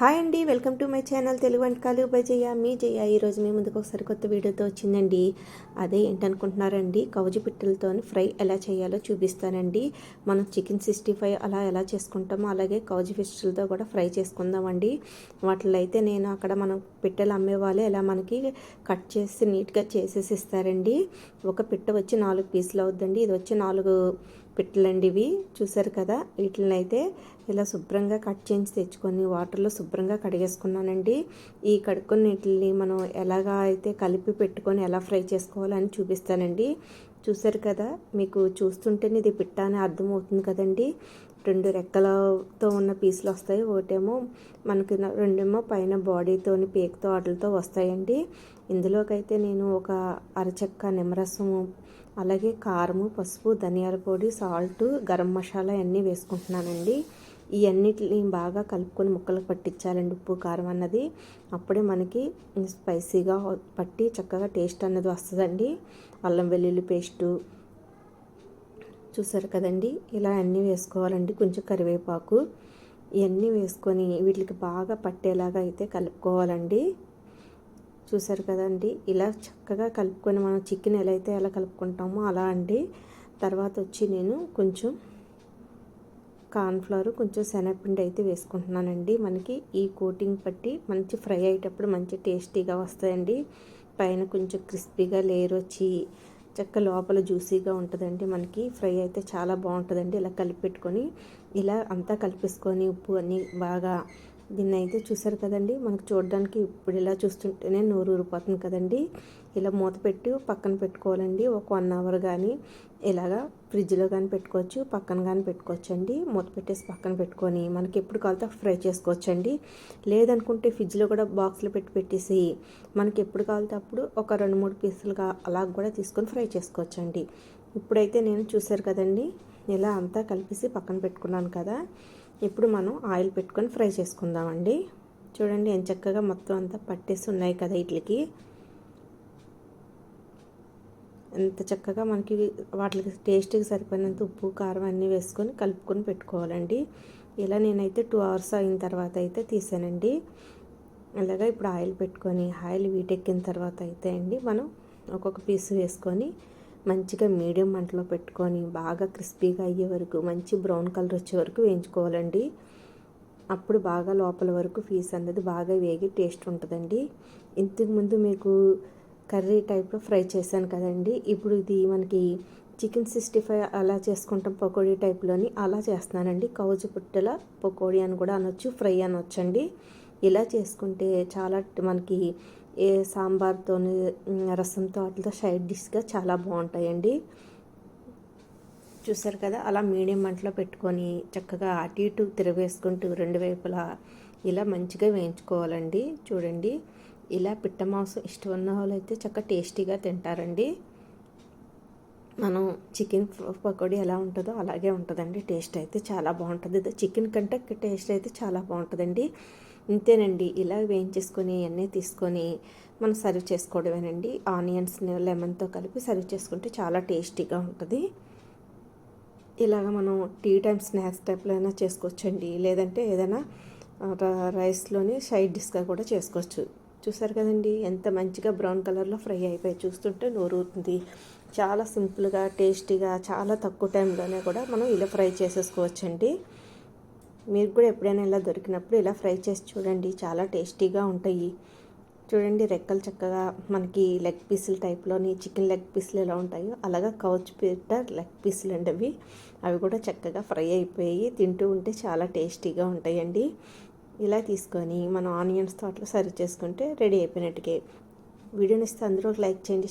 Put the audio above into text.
Hi అండి welcome to my channel Telugu వంటకాలు by జయ. మీ జయ ఈరోజు మీ ముందుకు ఒకసారి కొత్త వీడియోతో వచ్చిందండి. అదే ఏంటనుకుంటున్నారండి కౌజు పిట్టలతో ఫ్రై ఎలా చేయాలో చూపిస్తానండి. మనం చికెన్ సిక్స్టీ ఫైవ్ అలా ఎలా చేసుకుంటామో అలాగే కౌజు ఫిష్లతో కూడా ఫ్రై చేసుకుందామండి. వాటిలో అయితే నేను అక్కడ మనం పిట్టలు అమ్మేవాళ్ళు ఎలా మనకి కట్ చేసి నీట్గా చేసేసి ఇస్తారండి. ఒక పిట్ట వచ్చి నాలుగు పీసులు అవుద్దండి. ఇది వచ్చి నాలుగు పిట్టలండి ఇవి చూసారు కదా? వీటిని అయితే ఇలా శుభ్రంగా కట్ చేసి తెచ్చుకొని వాటర్లో శుభ్రంగా కడిగేసుకున్నానండి. ఈ కడుక్కున్న వీటిని మనం ఎలాగా అయితే కలిపి పెట్టుకొని ఎలా ఫ్రై చేసుకోవాలని చూపిస్తానండి. చూసారు కదా మీకు చూస్తుంటేనే ఇది పిట్ట అని అర్థమవుతుంది కదండి. రెండు రెక్కలతో ఉన్న పీసులు వస్తాయి ఒకటేమో మనకి రెండేమో పైన బాడీతో పేకుతో వాటితో వస్తాయండి. ఇందులోకైతే నేను ఒక అరచక్క నిమ్మరసము అలాగే కారము పసుపు ధనియాల పొడి సాల్ట్ గరం మసాలా అన్నీ వేసుకుంటున్నానండి. ఇవన్నిటిని బాగా కలుపుకొని ముక్కలకు పట్టించాలండి ఉప్పు కారం అన్నది. అప్పుడే మనకి స్పైసీగా పట్టి చక్కగా టేస్ట్ అన్నది వస్తుందండి. అల్లం వెల్లుల్లి పేస్టు చూసారు కదండి? ఇలా అన్నీ వేసుకోవాలండి. కొంచెం కరివేపాకు ఇవన్నీ వేసుకొని వీటికి బాగా పట్టేలాగా అయితే కలుపుకోవాలండి. చూసారు కదండి? ఇలా చక్కగా కలుపుకొని మనం చికెన్ ఎలా అయితే ఎలా కలుపుకుంటామో అలా అండి. తర్వాత వచ్చి నేను కొంచెం కార్న్ఫ్లవర్ కొంచెం శనగపిండి అయితే వేసుకుంటున్నానండి. మనకి ఈ కోటింగ్ పట్టి మంచి ఫ్రై అయ్యేటప్పుడు మంచి టేస్టీగా వస్తాయండి. పైన కొంచెం క్రిస్పీగా లేయర్ వచ్చి చెక్క లోపల జ్యూసీగా ఉంటుందండి. మనకి ఫ్రై అయితే చాలా బాగుంటుందండి. ఇలా కలిపి పెట్టుకొని ఇలా అంతా కలిపేసుకొని ఉప్పు అన్నీ బాగా దీన్ని అయితే చూసారు కదండి. మనకు చూడడానికి ఇప్పుడు ఇలా చూస్తుంటేనే నోరు ఊరిపోతుంది కదండి. ఇలా మూత పెట్టి పక్కన పెట్టుకోవాలండి. ఒక వన్ అవర్ కానీ ఇలాగా ఫ్రిడ్జ్లో కానీ పెట్టుకోవచ్చు పక్కన కానీ పెట్టుకోవచ్చు అండి మూత పెట్టేసి పక్కన పెట్టుకొని మనకి ఎప్పుడు కావాలితే ఫ్రై చేసుకోవచ్చు అండి లేదనుకుంటే ఫ్రిడ్జ్లో కూడా బాక్స్లో పెట్టి పెట్టేసి మనకి ఎప్పుడు కావాలితే అప్పుడు ఒక రెండు మూడు పీసులుగా అలా కూడా తీసుకొని ఫ్రై చేసుకోవచ్చు అండి ఇప్పుడైతే నేను చూసారు కదండి. ఇలా అంతా కలిపేసి పక్కన పెట్టుకున్నాను కదా. ఇప్పుడు మనం ఆయిల్ పెట్టుకొని ఫ్రై చేసుకుందామండి. చూడండి ఎంత చక్కగా మొత్తం అంతా పట్టేసి ఉన్నాయి కదా వీటికి ఎంత చక్కగా మనకి వాటికి టేస్ట్కి సరిపోయినంత ఉప్పు కారం అన్నీ వేసుకొని కలుపుకొని పెట్టుకోవాలండి. ఇలా నేనైతే టూ అవర్స్ అయిన తర్వాత అయితే తీసానండి. ఇలాగా ఇప్పుడు ఆయిల్ పెట్టుకొని ఆయిల్ వీటెక్కిన తర్వాత అయితే అండి మనం ఒక్కొక్క పీస్ వేసుకొని మంచిగా మీడియం మంటలో పెట్టుకొని బాగా క్రిస్పీగా అయ్యే వరకు మంచి బ్రౌన్ కలర్ వచ్చే వరకు వేయించుకోవాలండి. అప్పుడు బాగా లోపల వరకు పీస్ అనేది బాగా వేగి టేస్ట్ ఉంటుందండి. ఇంతకు ముందు మీకు కర్రీ టైప్లో ఫ్రై చేశాను కదండి. ఇప్పుడు ఇది మనకి చికెన్ సిక్స్టీ ఫైవ్ అలా చేసుకుంటాం పకోడీ టైప్లోని అలా చేస్తున్నానండి. కౌజు పుట్టల పకోడీ అని కూడా అనొచ్చు ఫ్రై అనొచ్చండి. ఇలా చేసుకుంటే చాలా మనకి ఏ సాంబార్తో రసంతో వాటితో సైడ్ డిష్గా చాలా బాగుంటాయండి. చూసారు కదా అలా మీడియం మంటలో పెట్టుకొని చక్కగా అటు ఇటు తిరవేసుకుంటూ రెండు వైపులా ఇలా మంచిగా వేయించుకోవాలండి. చూడండి ఇలా పిట్ట మాంసం ఇష్టం ఉన్న వాళ్ళు అయితే చక్కగా టేస్టీగా తింటారండి. మనం చికెన్ పకోడీ ఎలా ఉంటుందో అలాగే ఉంటుందండి. టేస్ట్ అయితే చాలా బాగుంటుంది. చికెన్ కంటే టేస్ట్ అయితే చాలా బాగుంటుందండి. ఇంతేనండి. ఇలా వేయించేసుకొని అన్నీ తీసుకొని మనం సర్వ్ చేసుకోవడమేనండి. ఆనియన్స్ని లెమన్తో కలిపి సర్వ్ చేసుకుంటే చాలా టేస్టీగా ఉంటుంది. ఇలాగ మనం టీ టైం స్నాక్స్ టైప్లో అయినా చేసుకోవచ్చండి. లేదంటే ఏదైనా రైస్లోనే సైడ్ డిష్గా కూడా చేసుకోవచ్చు. చూసారు కదండి? ఎంత మంచిగా బ్రౌన్ కలర్లో ఫ్రై అయిపోయి చూస్తుంటే నోరుతుంది చాలా సింపుల్గా టేస్టీగా చాలా తక్కువ టైంలోనే కూడా మనం ఇలా ఫ్రై చేసేసుకోవచ్చండి. మీరు కూడా ఎప్పుడైనా ఇలా దొరికినప్పుడు ఇలా ఫ్రై చేసి చూడండి చాలా టేస్టీగా ఉంటాయి. చూడండి రెక్కలు చక్కగా మనకి లెగ్ పీసుల టైప్లోని చికెన్ లెగ్ పీసులు ఎలా ఉంటాయో అలాగా కౌచ్ పీటర్ లెగ్ పీసులు అండి అవి అవి కూడా చక్కగా ఫ్రై అయిపోయి తింటూ ఉంటే చాలా టేస్టీగా ఉంటాయండి. ఇలా తీసుకొని మనం ఆనియన్స్తో అట్లా సర్వ్ చేసుకుంటే రెడీ అయిపోయినట్టుకే. వీడియోని ఇస్తే అందరూ లైక్ చేయండి